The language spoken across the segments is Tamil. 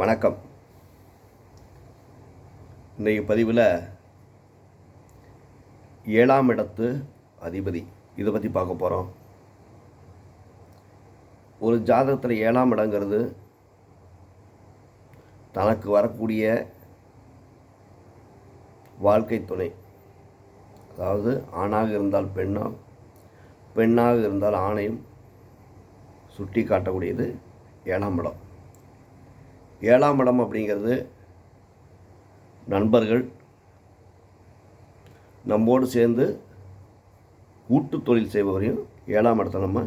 வணக்கம். இன்றைய பதிவில் ஏழாம் இடத்து அதிபதி இதை பற்றி பார்க்க போகிறோம் ஒரு ஜாதகத்தில் ஏழாம் இடங்கிறது தனக்கு வரக்கூடிய வாழ்க்கை துணை. அதாவது ஆணாக இருந்தால் பெண்ணோ பெண்ணாக இருந்தால் ஆணையும் சுட்டி காட்டக்கூடியது ஏழாம் இடம். ஏழாம் இடம் அப்படிங்கிறது நண்பர்கள் நம்மோடு சேர்ந்து கூட்டு தொழில் செய்பவரையும் ஏழாம் இடத்த நம்ம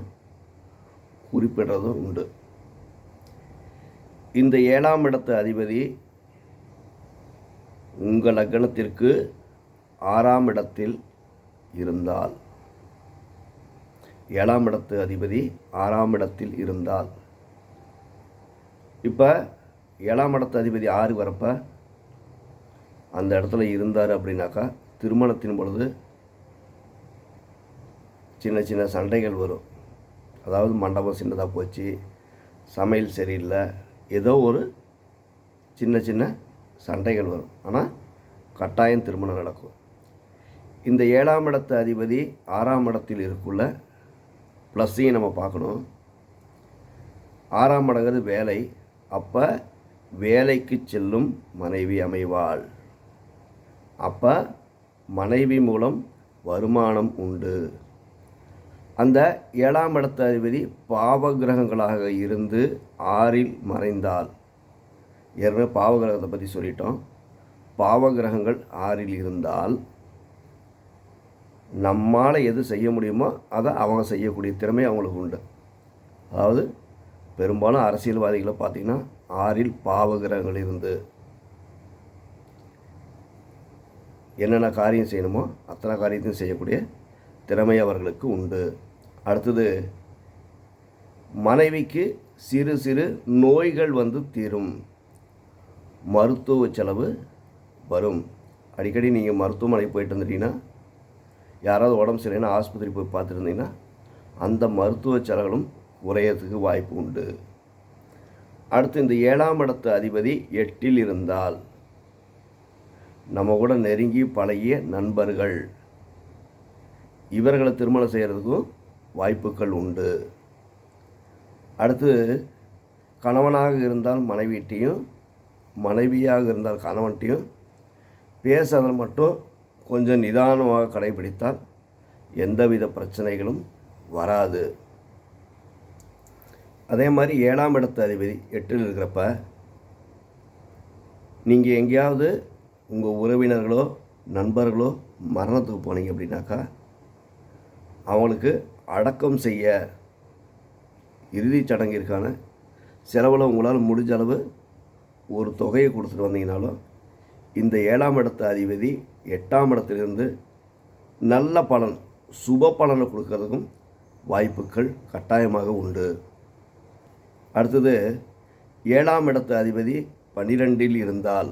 குறிப்பிடுறதும் உண்டு. இந்த ஏழாம் இடத்து அதிபதி உங்கள் லக்னத்திற்கு ஆறாம் இடத்தில் இருந்தால் ஏழாம் இடத்து அதிபதி ஆறாம் இடத்தில் இருந்தால். இப்போ ஏழாம் இடத்து அதிபதி ஆறு வரப்போ அந்த இடத்துல இருந்தார் அப்படின்னாக்கா திருமணத்தின் பொழுது சின்ன சின்ன சண்டைகள் வரும். அதாவது மண்டபம் சின்னதாக போச்சு சமையல் சரியில்லை ஏதோ ஒரு சின்ன சின்ன சண்டைகள் வரும். ஆனால் கட்டாயம் திருமணம் நடக்கும். இந்த ஏழாம் இடத்து அதிபதி ஆறாம் இடத்தில் இருக்குள்ள ப்ளஸ்ஸையும் நம்ம பார்க்கணும். ஆறாம் இடங்கிறது வேலை. அப்போ வேலைக்கு செல்லும் மனைவி அமைவாள். அப்போ மனைவி மூலம் வருமானம் உண்டு. அந்த ஏழாம் இடத்த அதிபதி பாவகிரகங்களாக இருந்து ஆறில் மறைந்தால் ஏற்கனவே பாவகிரகத்தை பற்றி சொல்லிட்டோம். பாவகிரகங்கள் ஆறில் இருந்தால் நம்மால் எது செய்ய முடியுமோ அதை அவங்க செய்யக்கூடிய திறமை அவங்களுக்கு உண்டு. அதாவது பெரும்பாலும் அரசியல்வாதிகளை பார்த்திங்கன்னா ஆறில் பாவகிரகங்கள் இருந்து என்னென்ன காரியம் செய்யணுமோ அத்தனை காரியத்தையும் செய்யக்கூடிய திறமை அவர்களுக்கு உண்டு. அடுத்தது மனைவிக்கு சிறு சிறு நோய்கள் வந்து தீரும். மருத்துவ செலவு வரும். அடிக்கடி நீங்கள் மருத்துவமனை போயிட்டு வந்துட்டீங்கன்னா யாராவது உடம்பு சரியில்லைன்னா ஆஸ்பத்திரி போய் பார்த்துருந்தீங்கன்னா அந்த மருத்துவ செலவுகளும் குறையறதுக்கு வாய்ப்பு உண்டு. அடுத்து இந்த ஏழாம் இடத்து அதிபதி எட்டில் இருந்தால் நம்ம கூட நெருங்கி பழகிய நண்பர்கள். இவர்களை திருமணம் செய்கிறதுக்கும் வாய்ப்புகள் உண்டு. அடுத்து கணவனாக இருந்தால் மனைவிட்டையும் மனைவியாக இருந்தால் கணவன்ட்டையும் பேசுறதை மட்டும் கொஞ்சம் நிதானமாக கடைபிடித்தால் எந்தவித பிரச்சனைகளும் வராது. அதே மாதிரி ஏழாம் இடத்து அதிபதி எட்டில் இருக்கிறப்ப நீங்கள் எங்கேயாவது உங்கள் உறவினர்களோ நண்பர்களோ மரணத்துக்கு போனீங்க அப்படின்னாக்கா அவங்களுக்கு அடக்கம் செய்ய இறுதிச் சடங்கிற்கான செலவில் உங்களால் முடிஞ்ச அளவு ஒரு தொகையை கொடுத்துட்டு வந்தீங்கனாலும் இந்த ஏழாம் இடத்து அதிபதி எட்டாம் இடத்திலிருந்து நல்ல பலன் சுப பலனை கொடுக்கறதுக்கும் வாய்ப்புகள் கட்டாயமாக உண்டு. அடுத்தது ஏழாம் இடத்து அதிபதி பன்னிரெண்டில் இருந்தால்.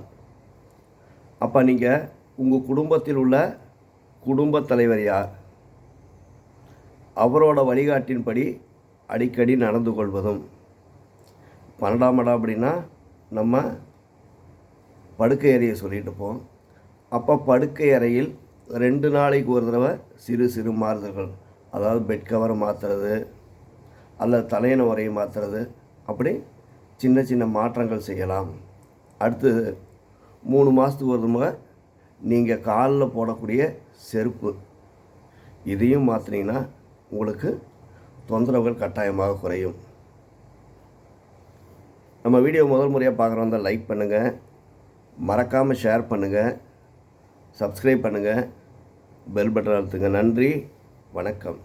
அப்போ நீங்கள் உங்கள் குடும்பத்தில் உள்ள குடும்பத் தலைவர் யார்? அவரோட வழிகாட்டின்படி அடிக்கடி நடந்து கொள்வதும். பன்னெண்டாம் இடம் அப்படின்னா நம்ம படுக்கை அறையை சொல்லிட்டு போம் அப்போ படுக்கை அறையில் ரெண்டு நாளைக்கு ஒரு தடவை சிறு சிறு மாறுதல்கள். அதாவது பெட் கவரை மாற்றுறது அல்லது தலையணை உரையை மாற்றுறது அப்படி சின்ன சின்ன மாற்றங்கள் செய்யலாம். அடுத்து மூணு மாதத்துக்கு ஒரு முறை நீங்கள் காலில் போடக்கூடிய செருப்பு. இதையும் மாற்றினீங்கன்னா உங்களுக்கு தொந்தரவுகள் கட்டாயமாக குறையும். நம்ம வீடியோ முதல் முறையாக பார்க்குறவங்க லைக் பண்ணுங்கள் மறக்காமல் ஷேர் பண்ணுங்கள் சப்ஸ்கிரைப் பண்ணுங்கள் பெல் பட்டன் அழுத்துங்க. நன்றி. வணக்கம்.